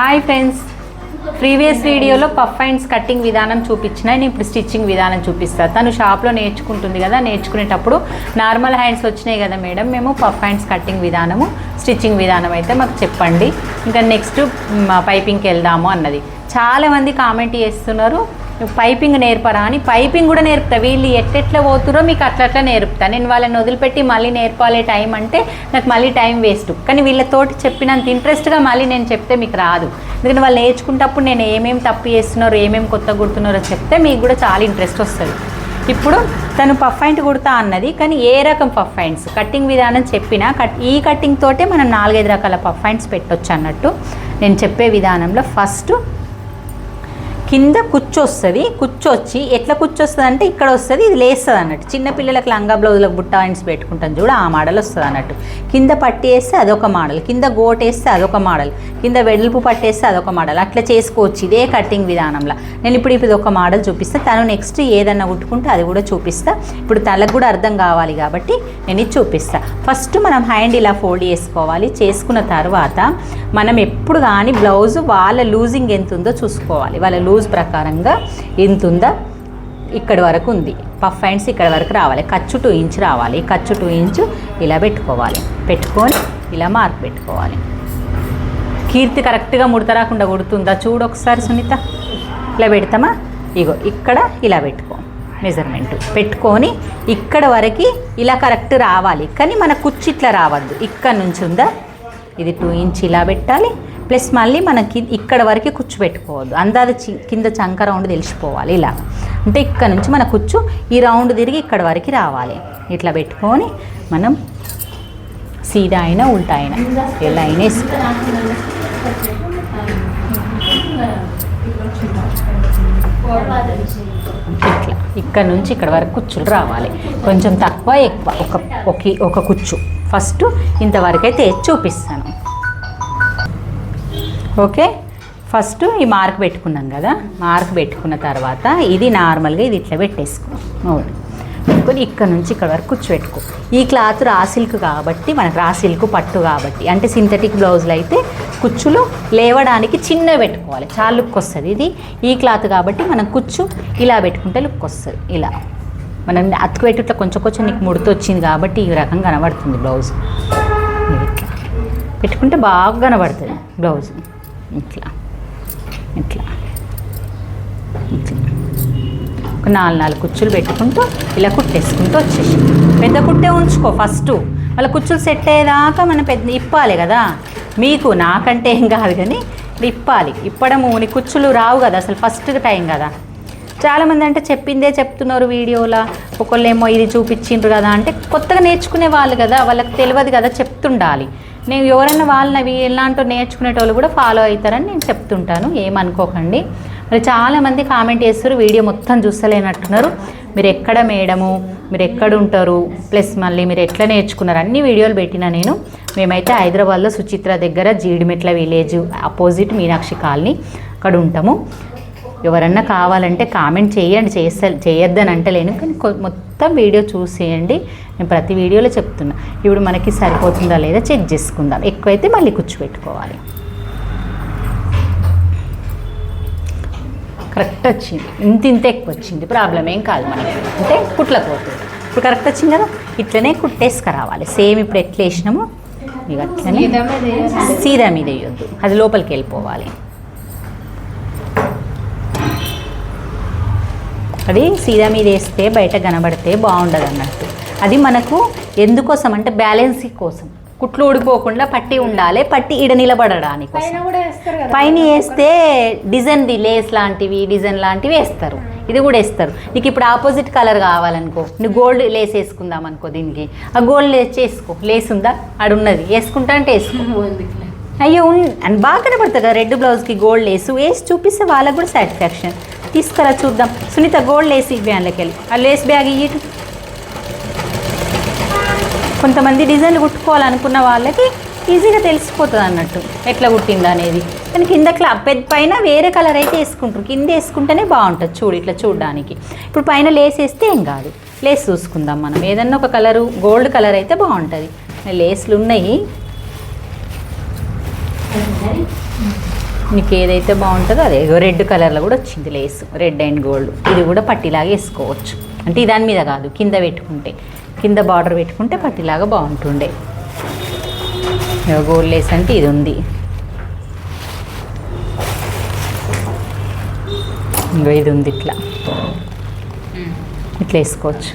Hi friends previous వీడియోలో puff hands cutting విధానం చూపించిన నేను ఇప్పుడు స్టిచ్చింగ్ విధానం చూపిస్తాను తను షాప్లో నేర్చుకుంటుంది కదా నేర్చుకునేటప్పుడు నార్మల్ హ్యాండ్స్ వచ్చినాయి కదా మేడం మేము పఫ్ హ్యాండ్స్ కటింగ్ విధానము స్టిచ్చింగ్ విధానం అయితే మాకు చెప్పండి. ఇంకా నెక్స్ట్ పైపింగ్కి వెళ్దాము అన్నది. చాలామంది కామెంట్ చేస్తున్నారు పైపింగ్ నేర్పరా అని పైపింగ్ కూడా నేర్పుతా. వీళ్ళు ఎట్టెట్లా పోతురో మీకు అట్లా నేర్పుతా. నేను వాళ్ళని వదిలిపెట్టి మళ్ళీ నేర్పాలే టైం అంటే నాకు మళ్ళీ టైం వేస్ట్. కానీ వీళ్ళతోటి చెప్పినంత ఇంట్రెస్ట్గా మళ్ళీ నేను చెప్తే మీకు రాదు. ఎందుకంటే వాళ్ళు నేర్చుకుంటప్పుడు నేను ఏమేమి తప్పు చేస్తున్నారో ఏమేమి కొత్త కుడుతున్నారో చెప్తే మీకు కూడా చాలా ఇంట్రెస్ట్ వస్తుంది. ఇప్పుడు తను పఫ్ పాయింట్ కుడతా అన్నది కానీ ఏ రకం పఫ్ పాయింట్స్? కటింగ్ విధానం చెప్పినా కట్ ఈ కటింగ్ తోటే మనం నాలుగైదు రకాల పఫ్ పాయింట్స్ పెట్టొచ్చు అన్నట్టు నేను చెప్పే విధానంలో ఫస్ట్ కింద కుచ్చొస్తుంది కుచ్చొచ్చి ఎట్లా కుచ్చొస్తుంది అంటే ఇక్కడ వస్తుంది ఇది లేస్తుంది అన్నట్టు. చిన్నపిల్లలకు లంగా బ్లౌజులకు బుట్ట ఆయన్స్ పెట్టుకుంటాం చూడు ఆ మోడల్ వస్తుంది అన్నట్టు. కింద పట్టి వేస్తే అదొక మోడల్ కింద గోట్ వేస్తే అదొక మోడల్ కింద వెడల్పు పట్టేస్తే అదొక మోడల్ అట్లా చేసుకోవచ్చు ఇదే కటింగ్ విధానంలో. నేను ఇప్పుడు ఇప్పుడు ఒక మోడల్ చూపిస్తా తను నెక్స్ట్ ఏదన్నా కుట్టుకుంటే అది కూడా చూపిస్తా. ఇప్పుడు తలకు కూడా అర్థం కావాలి కాబట్టి నేను ఇది చూపిస్తా. ఫస్ట్ మనం హ్యాండ్ ఇలా ఫోల్డ్ చేసుకోవాలి చేసుకున్న తర్వాత మనం ఎప్పుడు కానీ బ్లౌజ్ వాళ్ళ లూజింగ్ ఎంత ఉందో చూసుకోవాలి. వాళ్ళ లూజ్ ప్రకారంగా ఎంత ఉందా ఇక్కడి వరకు ఉంది. పఫ్ హ్యాండ్స్ ఇక్కడ వరకు రావాలి. ఖర్చు టూ ఇంచ్ రావాలి. ఖర్చు టూ ఇంచ్ ఇలా పెట్టుకోవాలి. పెట్టుకొని ఇలా మార్క్ పెట్టుకోవాలి. కీర్తి కరెక్ట్గా ముడత రాకుండా కుడుతుందా? చూడు ఒకసారి సునీత. ఇలా పెడతామా? ఇగో ఇక్కడ ఇలా పెట్టుకో. మెజర్మెంట్ పెట్టుకొని ఇక్కడ వరకు ఇలా కరెక్ట్ రావాలి. కానీ మన కుచ్చి ఇట్లా రావద్దు. ఇక్కడ నుంచి ఉందా? ఇది టూ ఇంచ్ ఇలా పెట్టాలి. ప్లస్ మళ్ళీ మనకి ఇక్కడ వరకు కుచ్చు పెట్టుకోవద్దు. అందాది చి- కింద చంక రౌండ్ తెలిసిపోవాలి ఇలా. అంటే ఇక్కడ నుంచి మన కుచ్చు ఈ రౌండ్ తిరిగి ఇక్కడ వరకు రావాలి. ఇట్లా పెట్టుకొని మనం సీదా అయినా ఉల్టా అయినా ఎలా అయినా ఇట్లా. ఇక్కడ నుంచి ఇక్కడ వరకు కుచ్చులు రావాలి. కొంచెం తక్కువ ఎక్కువ. ఒక ఒక ఒక కుచ్చు. ఫస్ట్ ఇంతవరకు అయితే చూపిస్తాను. ఓకే? ఫస్ట్ ఈ మార్క్ పెట్టుకున్నాం కదా? మార్క్ పెట్టుకున్న తర్వాత ఇది నార్మల్గా ఇది ఇట్లా పెట్టేసుకో. ఓకే పెట్టుకొని ఇక్కడ నుంచి ఇక్కడ వరకు కూర్చోబెట్టుకో ఈ క్లాత్ రా సిల్క్ కాబట్టి మనకు రా సిల్క్ పట్టు కాబట్టి అంటే సింథటిక్ బ్లౌజులు అయితే కుచ్చులు లేవడానికి చిన్నవి పెట్టుకోవాలి. చాలా లుక్ వస్తుంది ఇది. ఈ క్లాత్ కాబట్టి మనం కుచ్చు ఇలా పెట్టుకుంటే లుక్ వస్తుంది. ఇలా. మనం అతుకు పెట్టుట్లా కొంచెం కొంచెం నీకు ముడత వచ్చింది కాబట్టి ఈ రకంగా కనబడుతుంది బ్లౌజ్. పెట్టుకుంటే బాగా కనబడుతుంది బ్లౌజ్. ఇట్లా. ఇట్లా. ఇట్లా. ఒక నాలుగు నాలుగు కుచ్చులు పెట్టుకుంటూ ఇలా కుట్టేసుకుంటూ వచ్చేసి. పెద్ద కుట్టే ఉంచుకో ఫస్ట్ వాళ్ళ కుచ్చులు సెట్ అయ్యేదాకా మనం పెద్ద ఇప్పాలి కదా. మీకు నాకంటే ఏం కాదు కానీ ఇప్పాలి. ఇప్పడము నీ కుచ్చులు రావు కదా అసలు ఫస్ట్ టైం కదా. చాలామంది అంటే చెప్పిందే చెప్తున్నారు వీడియోలో. ఒకళ్ళేమో ఇది చూపించిండ్రు కదా అంటే కొత్తగా నేర్చుకునే వాళ్ళు కదా వాళ్ళకి తెలియదు కదా చెప్తుండాలి. నేను ఎవరైనా వాళ్ళని ఇలాంటి నేర్చుకునేటోళ్ళు కూడా ఫాలో అవుతారని నేను చెప్తుంటాను. ఏమనుకోకండి. మరి చాలామంది కామెంట్ చేస్తారు వీడియో మొత్తం చూస్తలేనట్టున్నారు. మీరు ఎక్కడ మేడము? మీరు ఎక్కడ ఉంటారు? ప్లస్ మళ్ళీ మీరు ఎట్లా నేర్చుకున్నారు? అన్ని వీడియోలు పెట్టిన నేను. మేమైతే హైదరాబాద్లో సుచిత్ర దగ్గర Jeedimetla village opposite Meenakshi colony అక్కడ ఉంటాము. ఎవరన్నా కావాలంటే కామెంట్ చేయండి చేస్త చేయొద్దని అంటలేను. కానీ మొత్తం వీడియో చూసేయండి. నేను ప్రతి వీడియోలో చెప్తున్నా. ఇప్పుడు మనకి సరిపోతుందా లేదా చెక్ చేసుకుందాం. ఎక్కువైతే మళ్ళీ కూర్చోబెట్టుకోవాలి. కరెక్ట్ వచ్చింది. ఇంత ఇంత ఎక్కువ వచ్చింది. ప్రాబ్లం ఏం కాదు మనకి. అంటే కుట్లకు పోతుంది ఇప్పుడు కరెక్ట్ వచ్చింది కదా? ఇట్లనే కుట్టేసుకురావాలి. సేమ్ ఇప్పుడు ఎట్లా వేసినామో ఇక అట్లనే సీదా మీద వేయొద్దు. అది లోపలికి వెళ్ళిపోవాలి. అది సీదా మీద వేస్తే బయట కనబడితే బాగుండదు అన్నట్టు. అది మనకు ఎందుకోసం అంటే బ్యాలెన్స్ కోసం. కుట్లు ఊడిపోకుండా పట్టి ఉండాలి పట్టి ఇడ నిలబడడానికి. పైన వేస్తే డిజైన్ది లేస్ లాంటివి డిజైన్ లాంటివి వేస్తారు. ఇది కూడా వేస్తారు. నీకు ఇప్పుడు ఆపోజిట్ కలర్ కావాలనుకో నువ్వు గోల్డ్ లేస్ వేసుకుందాం అనుకో దీనికి. ఆ గోల్డ్ లేస్ చేసుకో. లేస్ ఉందా? ఆడున్నది వేసుకుంటా అంటే వేసుకో. అయ్యో బాగా కనబడుతుంది కదా రెడ్ బ్లౌజ్కి గోల్డ్ లేసు. వేసి చూపిస్తే వాళ్ళకు కూడా సాటిస్ఫాక్షన్ తీసుకురా చూద్దాం. సునీత గోల్డ్ లేస్ ఇవ్వి అందులోకి ఆ లేస్ బ్యాగ్ ఇయ్యి కొంతమంది డిజైన్లు కుట్టుకోవాలనుకున్న వాళ్ళకి ఈజీగా తెలిసిపోతుంది అన్నట్టు. ఎట్లా కుట్టింది అనేది. కానీ కింద క్లా పెద్ద పైన వేరే కలర్ అయితే వేసుకుంటారు. కింద వేసుకుంటేనే బాగుంటుంది. చూడు ఇట్లా చూడడానికి. ఇప్పుడు పైన లేస్ వేస్తే ఏం కాదు. లేస్ చూసుకుందాం మనం. ఏదన్నా ఒక కలరు గోల్డ్ కలర్ అయితే బాగుంటుంది. లేస్లు ఉన్నాయి. నీకు ఏదైతే బాగుంటుందో అదే. రెడ్ కలర్లో కూడా వచ్చింది లేస్. Red and gold. ఇది కూడా పట్టిలాగా వేసుకోవచ్చు. అంటే దాని మీద కాదు కింద పెట్టుకుంటే. కింద బార్డర్ పెట్టుకుంటే పట్టిలాగా బాగుంటుండే. గోల్డ్ లేస్ అంటే ఇది ఉంది. ఇంకో ఇది ఉంది ఇట్లా. ఇట్లా వేసుకోవచ్చు.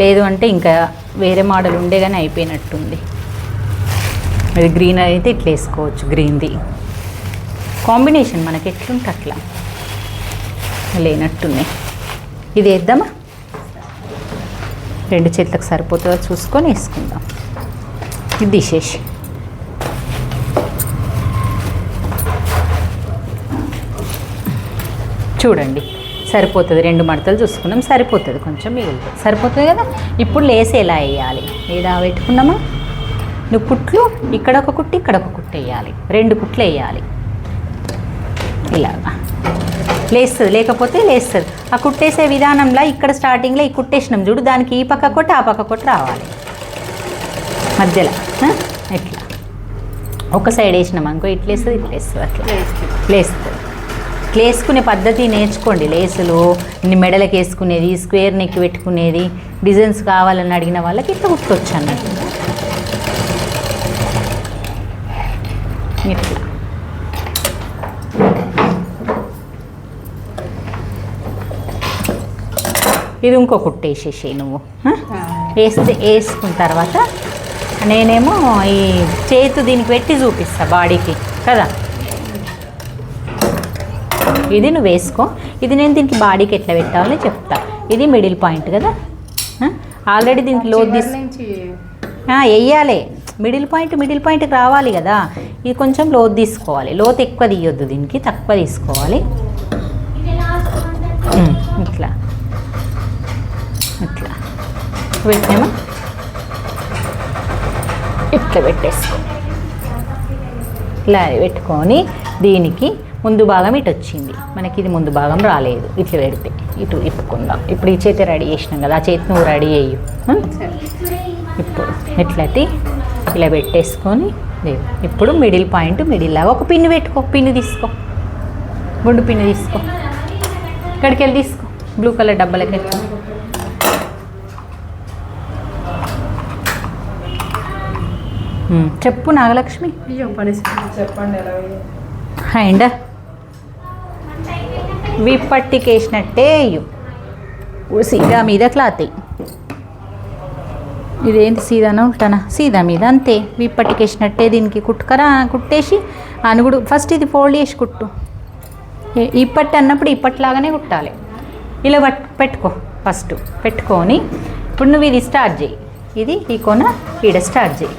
లేదు అంటే ఇంకా వేరే మోడల్ ఉండే కానీ అయిపోయినట్టుంది. ఇది గ్రీన్ అయితే ఇట్లా వేసుకోవచ్చు గ్రీన్ది. కాంబినేషన్ మనకి ఎట్లుంటే అట్లా లేనట్టున్నాయి ఇది వేద్దామా? రెండు చేతులకు సరిపోతుందో చూసుకొని వేసుకుందాం. ఇది తీసేసి. చూడండి సరిపోతుంది. రెండు మడతలు చూసుకున్నాం సరిపోతుంది. కొంచెం మిగులుతుంది సరిపోతుంది కదా? ఇప్పుడు లేస్ ఎలా వేయాలి? ఏదా పెట్టుకున్నామా? నువ్వు కుట్లు ఇక్కడ ఒక కుట్టి ఇక్కడ ఒక కుట్టు వేయాలి. రెండు కుట్లు వేయాలి. ఇలాగా. లేస్తుంది లేకపోతే లేస్తుంది. ఆ కుట్టేసే విధానంలో ఇక్కడ స్టార్టింగ్లో ఈ కుట్టేసినాం చూడు దానికి ఈ పక్క కొట్టి ఆ పక్క కొట్టి రావాలి. మధ్యలో? ఇట్లా. ఒక సైడ్ వేసినాం అనుకో ఇట్లా వేస్తుంది ఇట్లా వేస్తుంది అట్లా. లేస్తుంది. వేసుకునే పద్ధతి నేర్చుకోండి లేసులు ఇన్ని మెడలకు వేసుకునేది స్క్వేర్ నెక్ పెట్టుకునేది డిజైన్స్ కావాలని అడిగిన వాళ్ళకి ఇట్లా కుట్టొచ్చు అన్నట్టు. ఇట్లా. ఇది ఇంకో కుట్టు వేసేసేయి నువ్వు? వేస్తే వేసుకున్న తర్వాత నేనేమో ఈ చేతు దీనికి పెట్టి చూపిస్తా బాడీకి కదా? ఇది నువ్వు వేసుకో. ఇది నేను దీనికి బాడీకి ఎట్లా పెట్టాలని చెప్తా. ఇది మిడిల్ పాయింట్ కదా? ఆల్రెడీ దీనికి లోతు తీసు ఆ, వెయ్యాలి మిడిల్ పాయింట్ మిడిల్ పాయింట్కి రావాలి కదా? ఇది కొంచెం లోతు తీసుకోవాలి. లోతు ఎక్కువ తీయొద్దు దీనికి తక్కువ తీసుకోవాలి. ఇట్లా. పెట్టినామా ఇట్లా పెట్టేసుకో. ఇలా పెట్టుకొని దీనికి ముందు భాగం ఇటు వచ్చింది. మనకి ఇది ముందు భాగం రాలేదు. ఇట్లా పెడితే ఇటు ఇప్పుకుందాం ఇప్పుడు ఈ చేతి రెడీ చేసినాం కదా ఆ చేతి నువ్వు రెడీ అయ్యు ఇప్పుడు ఎట్లయితే ఇలా పెట్టేసుకొని ఇప్పుడు మిడిల్ పాయింట్ మిడిల్ లాగా ఒక పిన్ను పెట్టుకో పిన్ను తీసుకో. గుండు పిన్ను తీసుకో. ఇక్కడికి వెళ్ళి తీసుకో. బ్లూ కలర్ డబ్బాలకి వెళ్ళి చెప్పు నాగలక్ష్మి. చెప్పండి? అండ్ విప్పట్టికి వేసినట్టే వేయు సీదా మీద క్లాత్. ఇదేంటి సీదానా ఉంటానా సీదా మీద అంతే. విప్పట్టికి వేసినట్టే దీనికి కుట్టుకరా కుట్టేసి అనుగుడు ఫస్ట్ ఇది ఫోల్డ్ చేసి కుట్టు. ఇప్పటి అన్నప్పుడు ఇప్పట్లాగానే కుట్టాలి. ఇలా పట్ పెట్టుకో ఫస్ట్. పెట్టుకొని ఇప్పుడు నువ్వు ఇది స్టార్ట్ చేయి. ఇది ఈ కొన ఈడ స్టార్ట్ చేయి.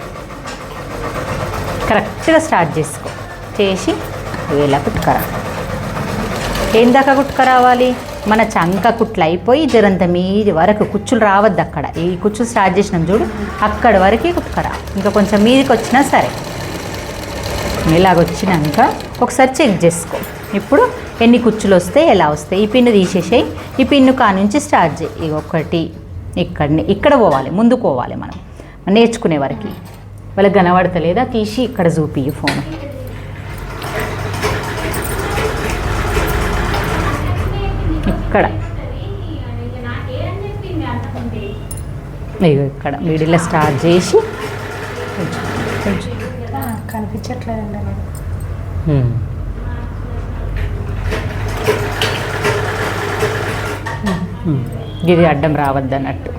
కరెక్ట్గా స్టార్ట్ చేసుకో. చేసి ఇలా కుట్టుకరా ఏం దాకా కుట్టుకరావాలి? మన చంక కుట్లు అయిపోయి జరంత మీది వరకు కుచ్చులు రావద్దు అక్కడ. ఈ కుచ్చులు స్టార్ట్ చేసినాం చూడు అక్కడ వరకే కుట్టుకరా ఇంకా కొంచెం మీదికి వచ్చినా సరే. ఇలాగ వచ్చినాక ఒకసారి చెక్ చేసుకో. ఇప్పుడు ఎన్ని కుచ్చులు వస్తాయి ఎలా వస్తాయి? ఈ పిన్ను తీసేసేయి. ఈ పిన్ను కా నుంచి స్టార్ట్ చేయి. ఒకటి ఇక్కడనే ఇక్కడ పోవాలి ముందుకు పోవాలి మనం. నేర్చుకునే వరకు. వాళ్ళకి కనబడతలేదా? తీసి ఇక్కడ చూపి ఫోన్. ఇక్కడ. ఇగో ఇక్కడ. మిడిల్లో స్టార్ట్ చేసి. కనిపించట్లేదండి. ఇది అడ్డం రావద్దన్నట్టు.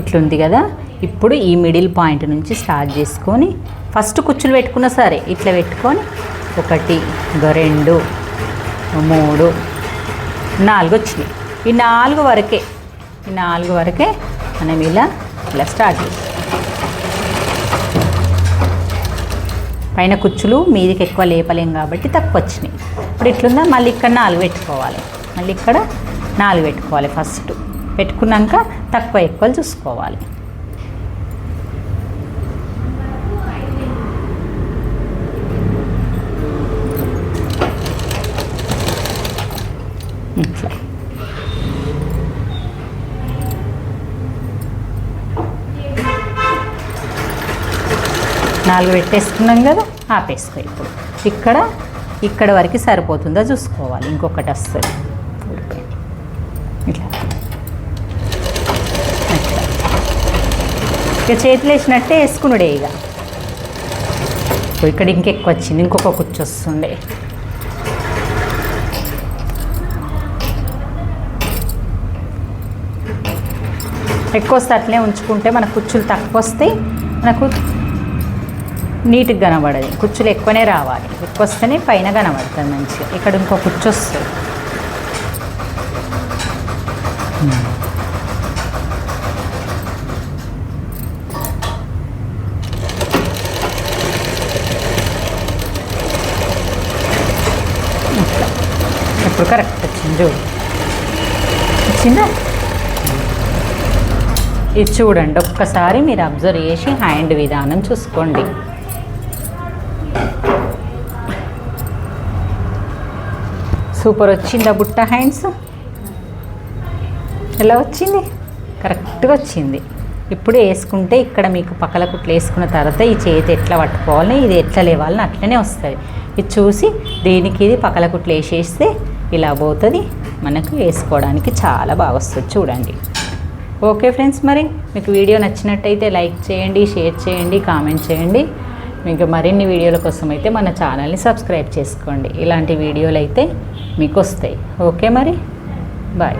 ఇట్లుంది కదా? ఇప్పుడు ఈ మిడిల్ పాయింట్ నుంచి స్టార్ట్ చేసుకొని ఫస్ట్ కుచ్చులు పెట్టుకున్నా సరే ఇట్లా పెట్టుకొని ఒకటి రెండు మూడు నాలుగు వచ్చినాయి. ఈ నాలుగు వరకే ఈ నాలుగు వరకే మనం ఇలా ఇలా స్టార్ట్ చేస్తాం పైన కుచ్చులు మీదికి ఎక్కువ లేపలేం కాబట్టి తక్కువ వచ్చినాయి. ఇప్పుడు ఇట్లుందా? మళ్ళీ ఇక్కడ నాలుగు పెట్టుకోవాలి. మళ్ళీ ఇక్కడ నాలుగు పెట్టుకోవాలి ఫస్ట్ పెట్టుకున్నాక తక్కువ ఎక్కువ చూసుకోవాలి. ఇట్లా నాలుగు పెట్టేసుకున్నాం కదా ఆపేసుకో ఇప్పుడు. ఇక్కడ ఇక్కడ వరకు సరిపోతుందో చూసుకోవాలి ఇంకొకటి వస్తుంది. ఇట్లా. ఇక చేతులు వేసినట్టే వేసుకున్నాడే ఇక. ఇక్కడ ఇంకెక్కువ వచ్చింది ఇంకొక కుచ్చు వస్తుండే ఎక్కువ వస్తే అట్లే ఉంచుకుంటే మన కుచ్చులు తక్కువ వస్తాయి మనకు నీట్గా కనబడదు. కుచ్చులు ఎక్కువనే రావాలి. ఎక్కువ వస్తేనే పైన కనబడుతుంది మంచిగా. ఇక్కడ ఇంకో కుచ్చు వస్తుంది. ఇప్పుడు కరెక్ట్ వచ్చింది చూడు. వచ్చిందా? ఇది చూడండి ఒక్కసారి మీరు అబ్జర్వ్ చేసి హ్యాండ్ విధానం చూసుకోండి. సూపర్ వచ్చిందా బుట్ట హ్యాండ్స్ ఎలా వచ్చింది? కరెక్ట్గా వచ్చింది. ఇప్పుడు వేసుకుంటే ఇక్కడ మీకు పక్కల కుట్లు వేసుకున్న తర్వాత ఈ చేతి ఎట్లా పట్టుకోవాలని ఇది ఎట్లా లేవాలని అట్లనే వస్తుంది. ఇది చూసి దీనికి ఇది పక్కల కుట్లు వేసేస్తే ఇలా పోతుంది. మనకు వేసుకోవడానికి చాలా బాగా వస్తుంది. చూడండి. ఓకే ఫ్రెండ్స్ మరి మీకు వీడియో నచ్చినట్టయితే లైక్ చేయండి షేర్ చేయండి కామెంట్ చేయండి. మీకు మరిన్ని వీడియోల కోసం అయితే మన ఛానల్ని సబ్స్క్రైబ్ చేసుకోండి. ఇలాంటి వీడియోలు అయితే మీకు వస్తాయి ఓకే మరి? బాయ్.